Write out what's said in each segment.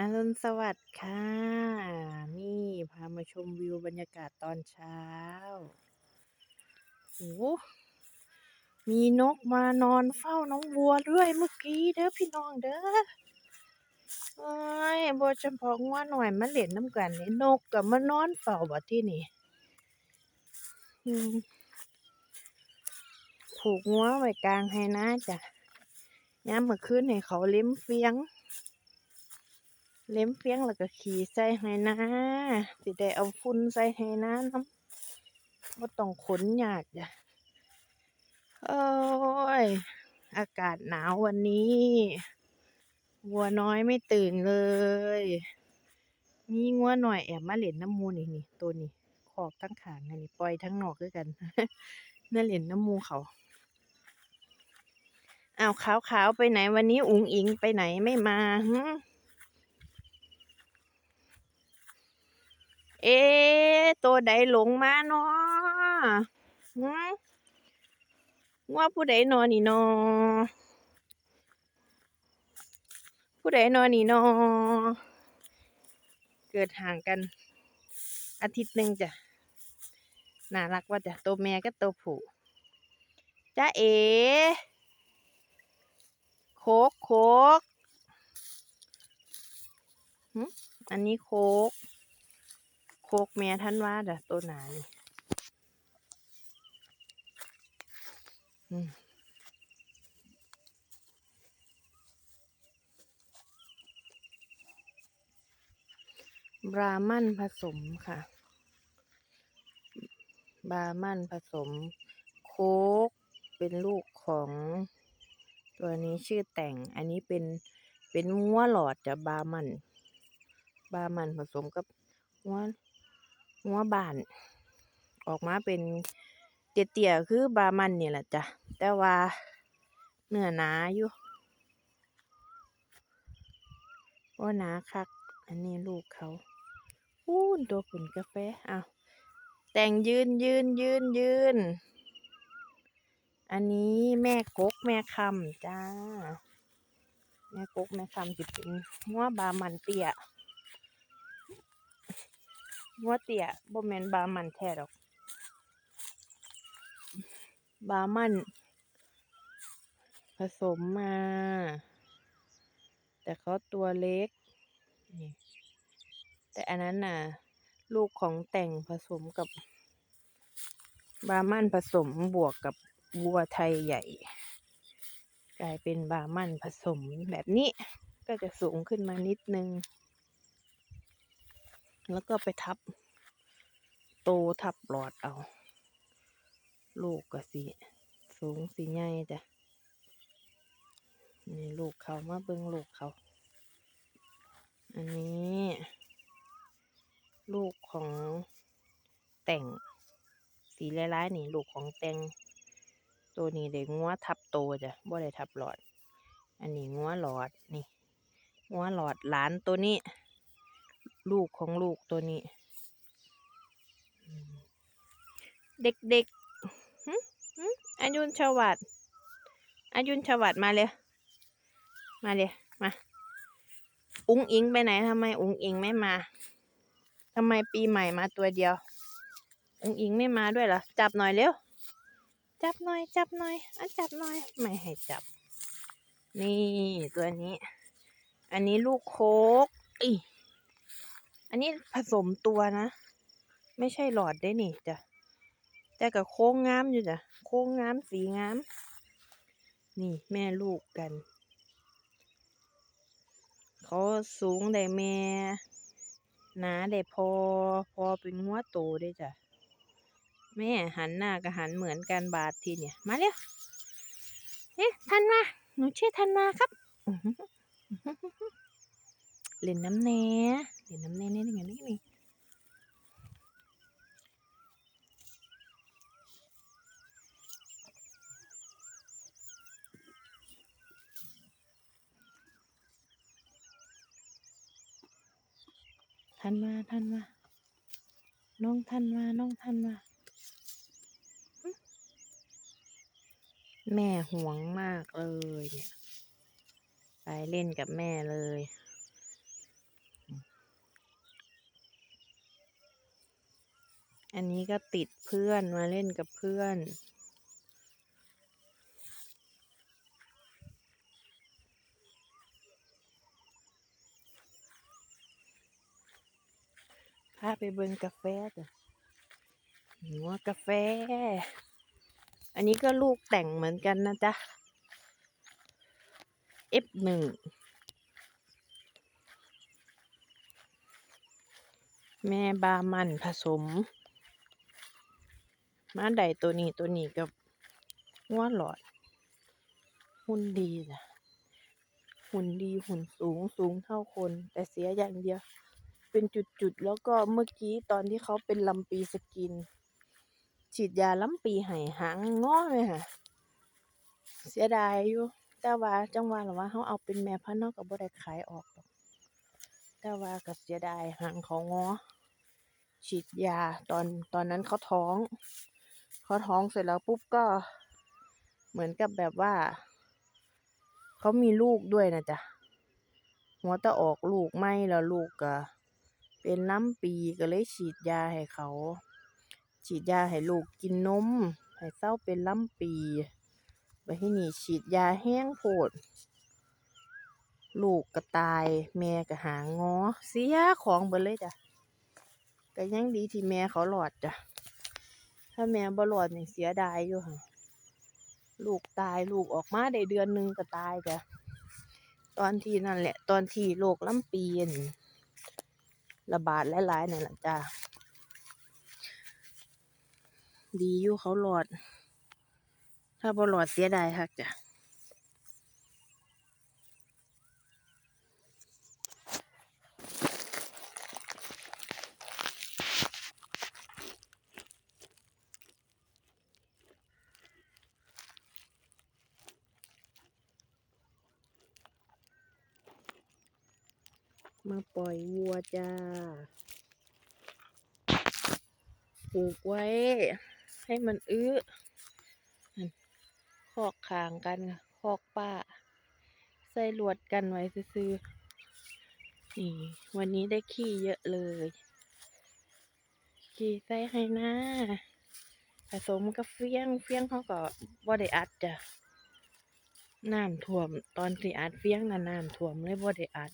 อรุณสวัสดิ์ค่ะ นี่พามาชมวิวบรรยากาศตอนเช้าโอ้มีนกมานอนเฝ้าน้องวัวด้วยเมื่อกี้เด้อพี่น้องเด้อโอ้ยบ่จำเพาะงัวหน่อยมาเล่นน้ำกันนี่นกก็มานอนเฝ้าบัดที่นี่ผูกงัวไว้กลางให้นาจ้ะยามมื้อคืนให้เขาเล็มเฟียง เล็มเฟียงแล้วก็ขี่ใส่ให้นาสิได้เอาฝุ่นใส่ให้นานำบ่ต้องขนยากจ้ะโอ้ย อากาศหนาววันนี้ วัวน้อยไม่ตื่นเลย มีงัวหน้อยแอบมาเล่นน้ำมู่นี่นี่ตัวนี้คอกทั้งขางอันนี้ปล่อยทั้งนอกคือกันมาเล่นน้ำมูเขาอ้าวขาวๆไปไหนวันนี้อุ๋งอิงไปไหนไม่มาหึ เอ๊ตัวใดหลงมาเนาะว่าผู้ใดนอนนี่นอผู้ใดนอนนี่นอเกิดห่างกันอาทิตย์หนึ่งจ้ะ น่ารักว่าจ้ะตัวแม่กับตัวผู้จ้าเอ๋โคกโคกอันนี้โคก โคกแม่ท่านว่าจ้ะตัวหนานี่บรามันผสมค่ะ บรามันผสม โคกเป็นลูกของ ตัวนี้ชื่อแต่ง อันนี้เป็นเป็นงัวหลอดจะบรามันบรามันผสมกับงัว งัวบาน ออกมาเป็นเตี้ยๆคือบามันนี่แหละจ้ะ แต่ว่าเนื้อหนาอยู่บ่หนาคัก อันนี้ลูกเขาพูนตัวผุ่นกาแฟเอาแต่งยืนยืนยืนยืน อันนี้แม่กกแม่คำจ้า แม่กกแม่คำสิเป็นงัวบามันเตี้ย งัวเตี้ยบ่แมนบามันแท้ดอก บามัน ผสมมา แต่เขาตัวเล็ก นี่ แต่อันนั้นน่ะ ลูกของแต่งผสมกับบามันผสมบวกกับวัวไทยใหญ่ กลายเป็นบามันผสมแบบนี้ก็จะสูงขึ้นมานิดนึง แล้วก็ไปทับ โตทับหลอดเอา ลูกก็สิสูงสิใหญ่จ้ะนี่ลูกเขามาเบิ่งลูกเขา อันนี้ ลูกของแต่ง สีร้ายๆนี่ลูกของแต่ง ตัวนี้ได้งัวทับโตจ้ะบ่ได้ทับหลอด อันนี้งัวหลอดนี่งัวหลอดหลานตัวนี้ ลูกของลูกตัวนี้ เด็กๆอายุนชวัดอายุนชวัดมาเลย มาเลย มา อุ้งอิงไปไหนทำไมอุ้งอิงไม่มาทำไมปีใหม่มาตัวเดียว อุ้งอิงไม่มาด้วยเหรอ จับหน่อยเร็ว จับหน่อย จับหน่อยอะจับหน่อย ไม่ให้จับ นี่ตัวนี้ อันนี้ลูกโคกอี อันนี้ผสมตัวนะ ไม่ใช่หลอดได้นี่จ้ะแต่กับโค้งงามอยู่จ้ะ โค้งงามสีงาม นี่แม่ลูกกัน เขาสูงได้แม่หนาได้พอ พอเป็นหัวโตได้จ้ะ แม่หันหน้ากับหันเหมือนกันบาททีเนี่ย มาเร็วเอ๊ะทันมา หนูชื่อทันมาครับ เล่นน้ำแน่ เล่นน้ำแน่นี่นี่นี่นี่ทันมาทันมา น้องทันมา น้องทันมาหึแม่ห่วงมากเลยเนี่ย ไปเล่นกับแม่เลย อันนี้ก็ติดเพื่อนมาเล่นกับเพื่อน พาไปเบิ่งกาแฟจ้ะหัวกาแฟ อันนี้ก็ลูกแต่งเหมือนกันนะจ๊ะ F1 แม่บามันผสม มาไดตัวนี้ตัวนี้กับหัวหลอด หุ่นดีจ้ะหุ่นดีหุ่นสูงสูงเท่าคน แต่เสียอย่างเดียว เป็นจุดๆ แล้วก็เมื่อกี้ตอนที่เขาเป็นลำปีสกิน ฉีดยาลำปีให้หางงอเลยค่ะ เสียดายอยู่แต่ว่าจังหวะหรือว่าเขาเอาเป็นแม่พันธุ์นาะก็บ่ได้ขายออก แต่ว่าก็เสียดายหางเขางอฉีดยาตอนตอนนั้นเขาท้อง เขาท้องเสร็จแล้วปุ๊บก็เหมือนกับแบบว่า เขามีลูกด้วยนะจ๊ะหัวตะออกลูกไม่แล้วลูกก็เป็นล้ำปีก็เลยฉีดยาให้เขา ฉีดยาให้ลูกกินนมให้เศร้าเป็นล้ำปีไปที่นี่ฉีดยาแห้งโพด ลูกก็ตาย แม่ก็หางอ เสียของเบิดเลยจ้ะก็ยังดีที่แม่เขาหลอดจ้ะ ถ้าแม่บ่หลอดนี่เสียดายอยู่ค่ะ ลูกตายลูกออกมาได้เดือนหนึงก็ตายจ้ะตอนที่นั่นแหละ ตอนที่โรคลำปีนระบาดหลายๆนั่นแหละจ้าดีอยู่เขาหลอด ถ้าบ่หลอดเสียดายคักจ้ะ มาปล่อยวัวจ้า ปลูกไว้ ให้มันอื้อมันคอกคางกันคอกป้า ใส่ลวดกันไว้ซื่อนี่ วันนี้ได้ขี้เยอะเลย ขี้ใส่ให้หน้าผสมกับเฟี้ยงเฟี้ยงเขาก็บ่ได้อัดจ้ะน้ำท่วม ตอนที่อัดเฟี้ยงน่ะน้ำท่วมเลยบ่ได้อัด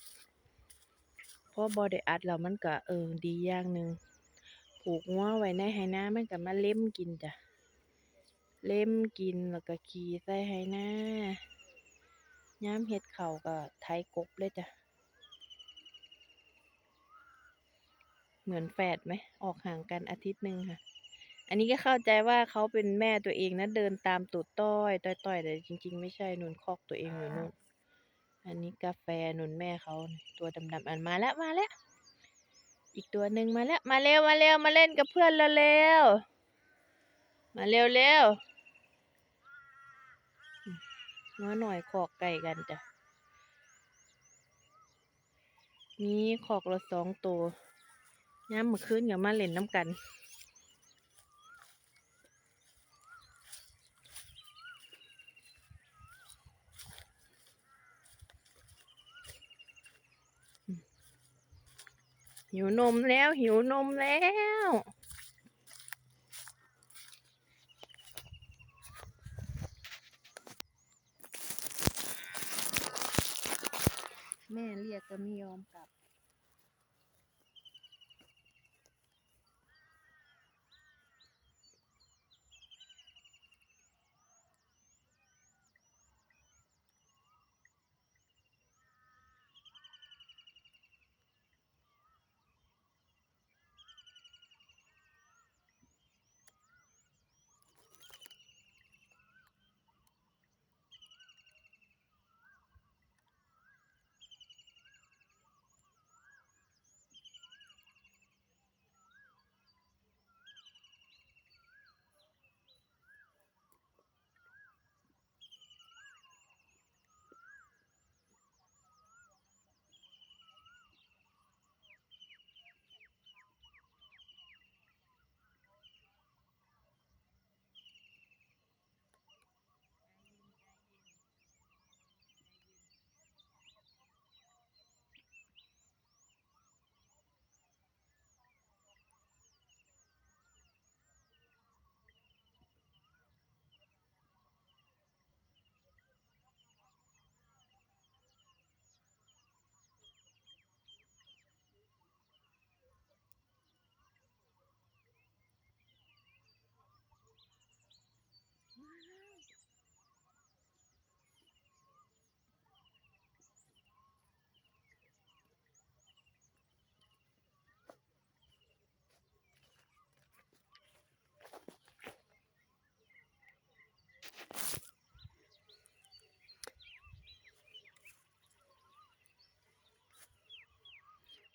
พอบ่ได้อัดแล้วมันก็เออดีอย่างหนึ่งผูกงัวไว้ในไหนามันก็มาเล็มกินจ้ะ เล็มกินแล้วก็ขี่ใส่ไหนายามเฮ็ดเข้าก็ไถกบเลยจ้ะ เหมือนแฝดไหม ออกห่างกันอาทิตย์หนึ่งค่ะ อันนี้ก็เข้าใจว่าเขาเป็นแม่ตัวเองนะ เดินตามตูดต้อย ต้อยต้อยแต่จริง ๆ ไม่ใช่นุนคอกตัวเองอยู่นู่น อันนี้กาแฟหนุนแม่เขาตัวดำๆอันมาแล้วมาแล้ว อีกตัวหนึ่งมาแล้ว มาเร็วมาเร็วมาเล่นกับเพื่อนเราเร็วมาเร็วเร็วน้อหน่อยขอกไก่กันจ้ะมีขอกละสองตัวย้ำเมื่อคืนกับมาเล่นน้ำกัน หิวนมแล้ว หิวนมแล้วแม่เรียกก็ไม่ยอมกลับ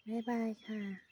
บ๊ายบายค่ะ